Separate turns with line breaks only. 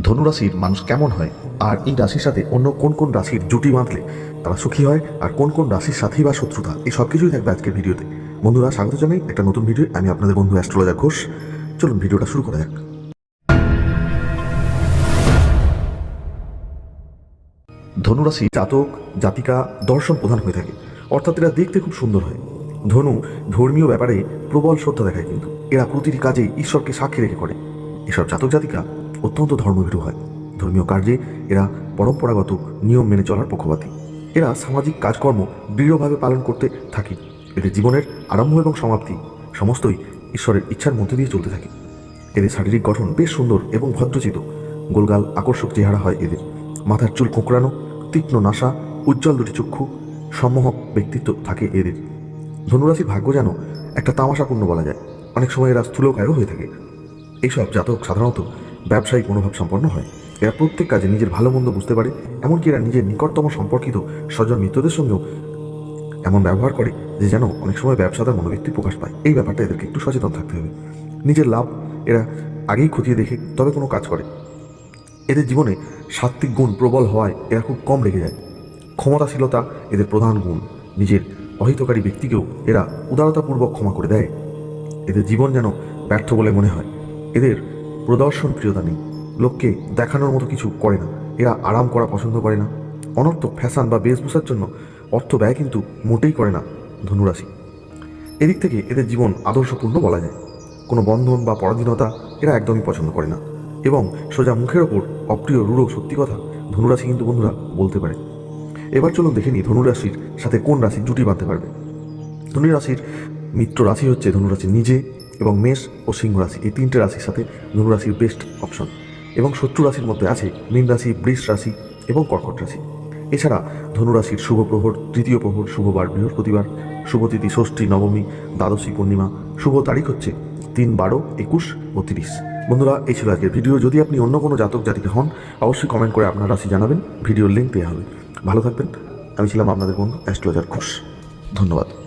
ধনুরাশির মানুষ কেমন হয়? আর এই রাশির সাথে অন্য কোন কোন রাশির জুটি বাঁধলে তারা সুখী হয়? আর কোন কোন রাশির সাথেই বা শত্রুতা? এই সব কিছুই থাকবে আজকের ভিডিওতে। বন্ধুরা, স্বাগত জানাই একটা নতুন ভিডিও। আমি আপনাদের বন্ধু অ্যাস্ট্রোলজার ঘোষ। চলুন ভিডিওটা শুরু করা যাক। ধনুরাশি জাতক, জাতিকা, দর্শন প্রধান হয়ে থাকে। অর্থাৎ এরা দেখতে খুব সুন্দর হয়। ধনু ধর্মীয় ব্যাপারে প্রবল শ্রদ্ধা দেখায় কিন্তু। এরা প্রতিটি কাজেই ঈশ্বরকে সাক্ষী রেখে করে। এসব জাতক, জাতিকা অত্যন্ত ধর্মভীরু হয়। ধর্মীয় কার্যে এরা পরম্পরাগত নিয়ম মেনে চলার পক্ষপাতী। এরা সামাজিক কাজকর্ম দৃঢ়ভাবে পালন করতে থাকে। এদের জীবনের আরম্ভ এবং সমাপ্তি সমস্তই ঈশ্বরের ইচ্ছার মধ্যে দিয়ে চলতে থাকে। এদের শারীরিক গঠন বেশ সুন্দর এবং ভদ্রচিত গোলগাল আকর্ষক চেহারা হয় এদের। মাথার চুল কোঁকড়ানো, তীক্ষ্ণ নাসা, উজ্জ্বল দুটি চক্ষু, সম্মোহক ব্যক্তিত্ব থাকে এদের। ধনুরাশির ভাগ্য যেন একটা তামাশাপূর্ণ বলা যায়। অনেক সময় এরা স্থূলকায়ও হয়ে থাকে। এইসব জাতক সাধারণত ব্যবসায়িক মনোভাব সম্পন্ন হয়। এরা প্রত্যেক কাজে নিজের ভালো মন্দ বুঝতে পারে, এমনকি এরা নিজের নিকটতম সম্পর্কিত স্বজন মিত্রদের সঙ্গেও এমন ব্যবহার করে যে যেন অনেক সময় ব্যবসাদার মনোবৃত্তি প্রকাশ পায়। এই ব্যাপারটা এদেরকে একটু সচেতন থাকতে হবে। নিজের লাভ এরা আগেই খতিয়ে দেখে তবে কোনো কাজ করে। এদের জীবনে সাত্ত্বিক গুণ প্রবল হওয়ায় এরা খুব কম রেগে যায়। ক্ষমতাশীলতা এদের প্রধান গুণ। নিজের অহিতকারী ব্যক্তিকেও এরা উদারতাপূর্বক ক্ষমা করে দেয়। এদের জীবন যেন ব্যর্থ বলে মনে হয়। এদের প্রদর্শন প্রিয়তা নেই। লোককে দেখানোর মতো কিছু করে না। এরা আরাম করা পছন্দ করে না। অনর্থক ফ্যাশন বা বেশভূষার জন্য অর্থ ব্যয় কিন্তু মোটেই করে না ধনুরাশি। এদিক থেকে এদের জীবন আদর্শপূর্ণ বলা যায়। কোনো বন্ধন বা পরাধীনতা এরা একদমই পছন্দ করে না। এবং সোজা মুখের ওপর অপ্রিয় রূঢ় সত্যি কথা ধনুরাশি কিন্তু বন্ধুরা বলতে পারে। এবার চলুন দেখে নিই ধনুরাশির সাথে কোন রাশির জুটি বাঁধতে পারবে। ধনুরাশির মিত্র রাশি হচ্ছে ধনুরাশি নিজে এবং মেষ ও সিংহ রাশি, এই তিনটে রাশির সাথে ধনুরাশির বেস্ট অপশন এবং শত্রু রাশির মধ্যে আছে মীন রাশি, বৃষ রাশি এবং কর্কট রাশি। এছাড়া ধনুরাশির শুভ প্রহর, তৃতীয় প্রহর শুভবার বৃহস্পতিবার শুভতিথি ষষ্ঠী, নবমী, দ্বাদশী পূর্ণিমা, শুভ তারিখ হচ্ছে তিন, বারো, একুশ ও তিরিশ। বন্ধুরা, এই ছিল আজকের ভিডিও। যদি আপনি অন্য কোনো জাতক জাতিকে হন, অবশ্যই কমেন্ট করে আপনার রাশি জানাবেন। ভিডিওর লিঙ্ক দেওয়া হবে। ভালো থাকবেন। আমি ছিলাম আপনাদের বন্ধু অ্যাস্ট্রোলজার ঘোষ। ধন্যবাদ।